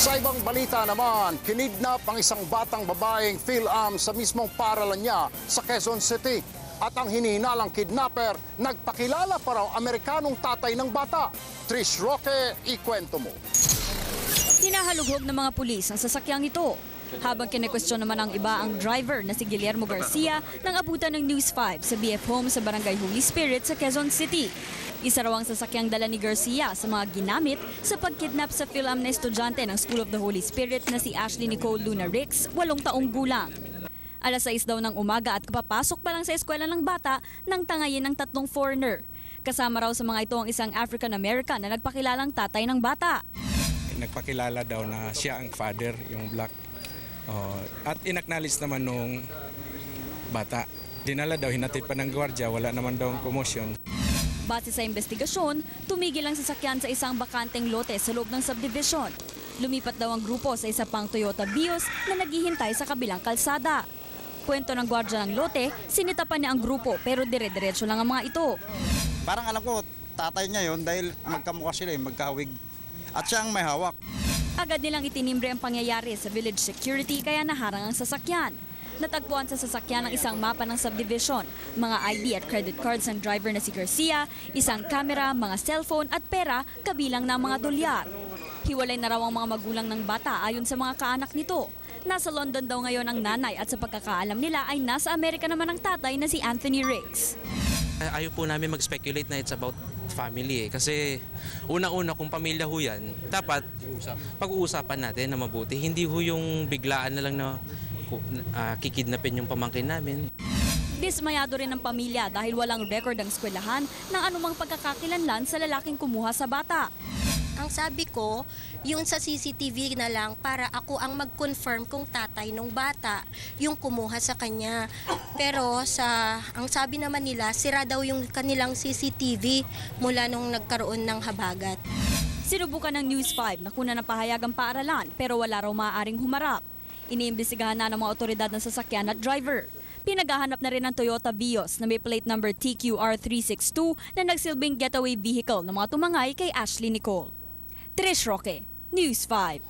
Sa ibang balita naman, kinidnap ang isang batang babaeng PhilAm sa mismong paralan niya sa Quezon City. At ang hinihinalang kidnapper, nagpakilala pa raw Amerikanong tatay ng bata. Trish Roque, ikwento mo. Hinahalughog ng mga pulis ang sasakyang ito. Habang kinekwestiyon naman ang iba ang driver na si Guillermo Garcia ng abutan ng News 5 sa BF Home sa Barangay Holy Spirit sa Quezon City. Isa raw ang sasakyang dala ni Garcia sa mga ginamit sa pagkidnap sa PhilAm na estudyante ng School of the Holy Spirit na si Ashley Nicole Luna Ricks, walong taong gulang. Alas 6 daw ng umaga at kapapasok pa lang sa eskwela ng bata nang tangayin ng tatlong foreigner. Kasama raw sa mga ito ang isang African-American na nagpakilalang tatay ng bata. nagpakilala daw na siya ang father, yung black. Oh, at inacknowledge naman nung bata. Dinala daw, hinatid pa ng gwardiya, wala naman daw ang commotion. Base sa investigasyon, tumigil ang sasakyan sa isang bakanteng lote sa loob ng subdivision. Lumipat daw ang grupo sa isa pang Toyota Vios na naghihintay sa kabilang kalsada. Kwento ng gwardya ng lote, sinitapan niya ang grupo pero dire-diretso lang ang mga ito. Parang alam ko, tatay niya yon dahil magkamukha sila, eh, magkahawig. At siya ang may hawak. Agad nilang itinimbre ang pangyayari sa village security kaya naharang ang sasakyan. Natagpuan sa sasakyan ang isang mapa ng subdivision, mga ID at credit cards ng driver na si Garcia, isang kamera, mga cellphone at pera kabilang ng mga dolyar. Hiwalay na raw ang mga magulang ng bata ayon sa mga kaanak nito. Nasa London daw ngayon ang nanay at sa pagkakaalam nila ay nasa Amerika naman ang tatay na si Anthony Riggs. Ay- Ayaw po namin mag-speculate na it's about family eh. Kasi una-una kung pamilya ho yan, dapat pag-uusapan natin na mabuti. Hindi ho yung biglaan na lang na ah, kikidnapin yung pamangkin namin. Dismayado rin ang pamilya dahil walang record ang eskwelahan ng anumang pagkakakilanlan sa lalaking kumuha sa bata. Ang sabi ko, yung sa CCTV na lang para ako ang mag-confirm kung tatay ng bata yung kumuha sa kanya. Pero sa ang sabi naman nila, sira daw yung kanilang CCTV mula nung nagkaroon ng habagat. Sinubukan ng News 5 na kuna ng pahayag ang paaralan pero wala raw maaaring humarap. Iniimbestigahan na ng mga otoridad ng sasakyan at driver. Pinaghahanap na rin ng Toyota Vios na may plate number TQR362 na nagsilbing getaway vehicle ng mga tumangay kay Ashley Nicole. Trish Roque, News 5.